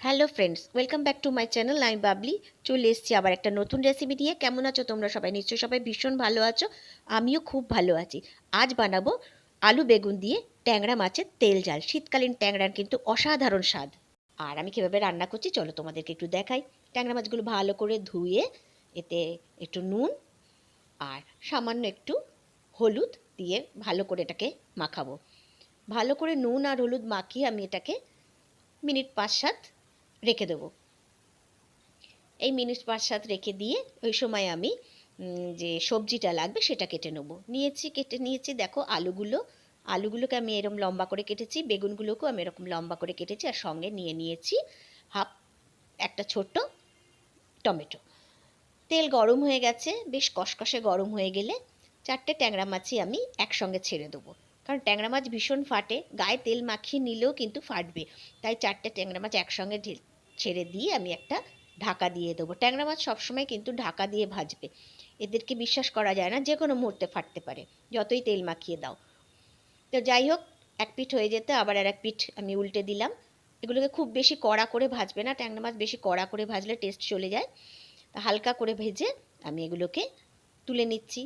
Hello friends welcome back to my channel আমি বাবলি চলে এসেছি আবার একটা নতুন রেসিপি নিয়ে। কেমন আছো তোমরা সবাই? নিশ্চয়ই সবাই ভীষণ ভালো আছো। আমিও খুব ভালো আছি। আজ বানাবো আলু বেগুন দিয়ে ট্যাংরা মাছের তেল জাল শীতকালীন ট্যাংরার কিন্তু অসাধারণ স্বাদ। আর আমি কীভাবে রান্না করছি চলো তোমাদেরকে একটু দেখাই। ট্যাংরা মাছগুলো ভালো করে ধুয়ে এতে একটু নুন আর সামান্য একটু হলুদ দিয়ে ভালো করে এটাকে মাখাবো। ভালো করে নুন আর হলুদ মাখিয়ে আমি এটাকে মিনিট পাঁচ সাত রেখে দেবো। এই মিনিট পাঁচ সাত রেখে দিয়ে ওই সময় আমি যে সবজিটা লাগবে সেটা কেটে নেব। নিয়েছি, কেটে নিয়েছি, দেখো আলুগুলো, আলুগুলোকে আমি এরকম লম্বা করে কেটেছি, বেগুনগুলোকেও আমি এরকম লম্বা করে কেটেছি আর সঙ্গে নিয়ে নিয়েছি হাফ, একটা ছোট্ট টমেটো। তেল গরম হয়ে গেছে, বেশ কষকষে গরম হয়ে গেলে চারটে ট্যাংরা মাছই আমি একসঙ্গে ছেড়ে দেবো। কারণ ট্যাংরা মাছ ভীষণ ফাটে, গায়ে তেল মাখিয়ে নিলেও কিন্তু ফাটবে। তাই চারটে ট্যাংরা মাছ একসঙ্গে ছেড়ে দিয়ে আমি একটা ঢাকা দিয়ে দেবো। ট্যাংরা মাছ সবসময় কিন্তু ঢাকা দিয়ে ভাজবে। এদেরকে বিশ্বাস করা যায় না, যে কোনো মুহূর্তে ফাটতে পারে। যতই তেল মাখিয়ে দাও। তো যাই হোক, এক পিঠ হয়ে যেতে, আবার আর এক পিঠ আমি উল্টে দিলাম। এগুলোকে খুব বেশি কড়া করে ভাজবে না। ট্যাংরা মাছ বেশি কড়া করে ভাজলে টেস্ট চলে যায়। তা হালকা করে ভেজে আমি এগুলোকে তুলে নিচ্ছি।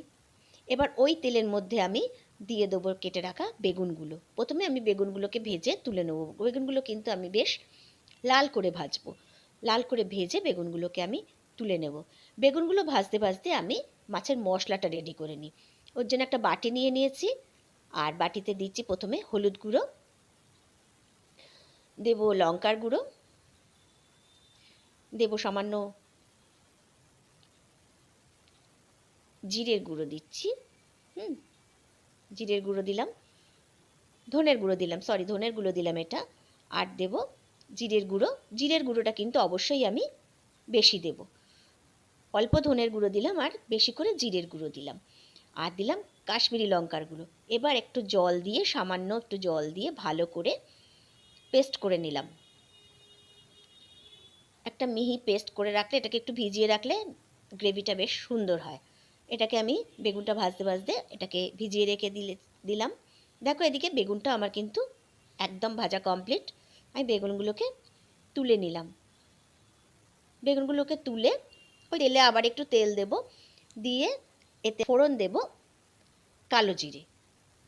এবার ওই তেলের মধ্যে আমি দিয়ে দেবো কেটে রাখা বেগুনগুলো। প্রথমে আমি বেগুনগুলোকে ভেজে তুলে নেব। বেগুনগুলো কিন্তু আমি বেশ লাল করে ভাজবো। লাল করে ভেজে বেগুনগুলোকে আমি তুলে নেব। বেগুনগুলো ভাজতে ভাজতে আমি মাছের মশলাটা রেডি করে নিই। ওর জন্য একটা বাটি নিয়ে নিয়েছি। আর বাটিতে দিচ্ছি প্রথমে হলুদ গুঁড়ো। দেব লঙ্কার গুঁড়ো। দেব সামান্য জিরের গুঁড়ো দিচ্ছি। হুম? জিরের গুঁড়ো দিলাম। ধনের গুঁড়ো দিলাম সরি ধনের গুঁড়ো দিলাম এটা। আর দেব জিরের গুঁড়ো। জিরের গুঁড়োটা কিন্তু অবশ্যই আমি বেশি দেব। অল্প ধনের গুঁড়ো দিলাম আর বেশি করে জিরের গুঁড়ো দিলাম। আর দিলাম কাশ্মীরি লঙ্কার গুঁড়ো। এবার একটু জল দিয়ে, সামান্য একটু জল দিয়ে ভালো করে পেস্ট করে নিলাম। একটা মিহি পেস্ট করে রাখলে, এটাকে একটু ভিজিয়ে রাখলে গ্রেভিটা বেশ সুন্দর হয়। এটাকে আমি বেগুনটা ভাজতে ভাজতে এটাকে ভিজিয়ে রেখে দিলে, দিলাম। দেখো এদিকে বেগুনটা আমার কিন্তু একদম ভাজা কমপ্লিট আমি বেগুনগুলোকে তুলে নিলাম। বেগুনগুলোকে তুলে ওই তেলে আবার একটু তেল দেব। দিয়ে এতে ফোড়ন দেব কালো জিরে।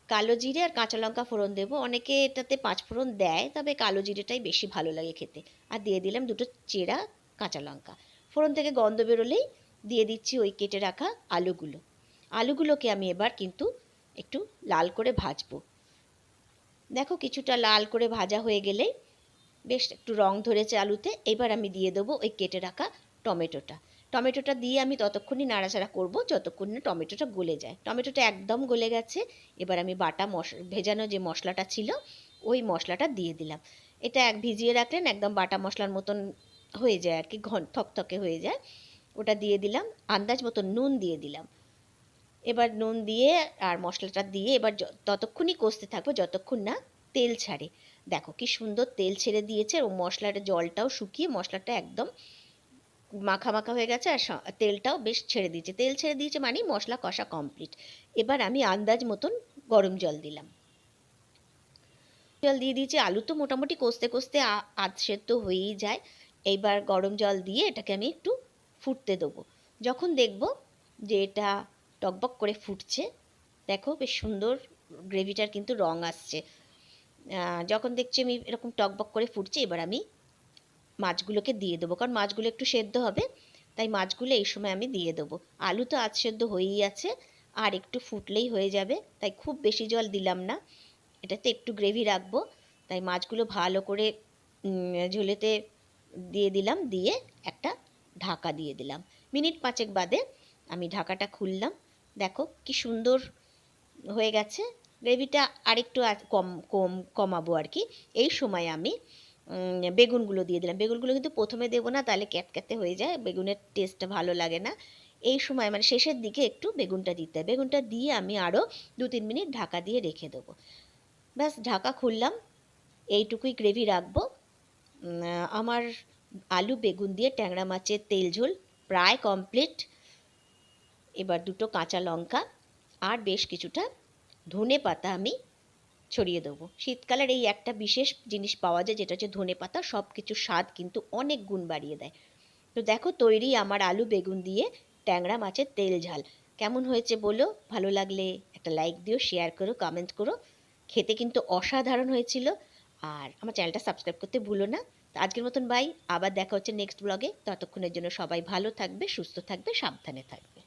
কালো জিরে আর কাঁচা লঙ্কা ফোড়ন দেব। অনেকে এটাতে পাঁচ ফোড়ন দেয়, তবে কালো জিরেটাই বেশি ভালো লাগে খেতে। আর দিয়ে দিলাম দুটো চেরা কাঁচা লঙ্কা। ফোড়ন থেকে গন্ধ বেরোলেই দিয়ে দিচ্ছি ওই কেটে রাখা আলুগুলো। আলুগুলোকে আমি এবার কিন্তু একটু লাল করে ভাজবো। দেখো কিছুটা লাল করে ভাজা হয়ে গেলেই বেশ একটু রং ধরেছে আলুতে, এবার আমি দিয়ে দেবো ওই কেটে রাখা টমেটোটা। টমেটোটা দিয়ে আমি ততক্ষণই নাড়াচাড়া করব যতক্ষণ না টমেটোটা গলে যায়। টমেটোটা একদম গলে গেছে, এবার আমি বাটা মশ, ভেজানো যে মশলাটা ছিল, ওই মশলাটা দিয়ে দিলাম। এটা এক ভিজিয়ে রাখলেন, একদম বাটা মশলার মতন হয়ে যায় আর কি, ঘন থকথকে হয়ে যায়। ওটা দিয়ে দিলাম, আন্দাজ মতো নুন দিয়ে দিলাম। এবার নুন দিয়ে আর মশলাটা দিয়ে এবার ততক্ষণই কষতে থাকব, যতক্ষণ না তেল ছাড়ে। দেখো কি সুন্দর তেল ছেড়ে দিয়েছে, ও মশলাটা জলটাও শুকিয়ে মশলাটা একদম মাখা মাখা হয়ে গেছে আর তেলটাও বেশ ছেড়ে দিয়েছে। তেল ছেড়ে দিয়েছে মানে মশলা কষা কমপ্লিট। এবার আমি আন্দাজ মতন গরম জল দিলাম। জল দিয়ে দিয়েছি, আলু তো মোটামুটি কষতে কষতে আধ সেদ্ধ হয়েই যায়। এইবার গরম জল দিয়ে এটাকে আমি একটু ফুটতে দেবো। যখন দেখব যে এটা টকবক করে ফুটছে, দেখো বেশ সুন্দর গ্রেভিটার কিন্তু রং আসছে। যখন দেখছি আমি এরকম টকবক করে ফুটছে, এবার আমি মাছগুলোকে দিয়ে দেবো। কারণ মাছগুলো একটু সেদ্ধ হবে, তাই মাছগুলো এই সময় আমি দিয়ে দেবো। আলু তো আজ সেদ্ধ হয়েই আছে, আর একটু ফুটলেই হয়ে যাবে, তাই খুব বেশি জল দিলাম না। এটাতে একটু গ্রেভি রাখব, তাই মাছগুলো ভালো করে ঝোলেতে দিয়ে দিলাম, দিয়ে একটা ঢাকা দিয়ে দিলাম। মিনিট পাঁচেক বাদে আমি ঢাকাটা খুললাম। দেখো কি সুন্দর হয়ে গেছে। গ্রেভিটা আরেকটু কম কম, কমাবো আর কি। এই সময় আমি বেগুনগুলো দিয়ে দিলাম। বেগুনগুলো কিন্তু প্রথমে দেবো না, তাহলে ক্যাতক্যাতে হয়ে যায়। বেগুনের টেস্টটা ভালো লাগে না। এই সময় মানে শেষের দিকে একটু বেগুনটা দিতে হয় বেগুনটা দিয়ে আমি আরও দু তিন মিনিট ঢাকা দিয়ে রেখে দেবো। ব্যাস, ঢাকা খুললাম। এইটুকুই গ্রেভি রাখব। আমার আলু, বেগুন দিয়ে ট্যাংরা মাছের তেল ঝোল, প্রায় কমপ্লিট এবার দুটো কাঁচা লঙ্কা আর বেশ কিছুটা ধনে পাতা আমি ছড়িয়ে দেবো। শীতকালের এই একটা বিশেষ জিনিস পাওয়া যায়, যেটা হচ্ছে ধনে পাতা সব কিছুর স্বাদ কিন্তু অনেক গুণ বাড়িয়ে দেয়। তো দেখো, তৈরি আমার আলু, বেগুন দিয়ে ট্যাংরা মাছের তেল ঝাল। কেমন হয়েছে বলো? ভালো লাগলে একটা লাইক দিও শেয়ার করো কমেন্ট করো। খেতে কিন্তু অসাধারণ হয়েছিল। আর আমার চ্যানেলটা সাবস্ক্রাইব করতে ভুলো না। তো আজকের মতন বাই আবার দেখা হচ্ছে নেক্সট ব্লগে ততক্ষণের জন্য সবাই ভালো থাকবে, সুস্থ থাকবে, সাবধানে থাকবে।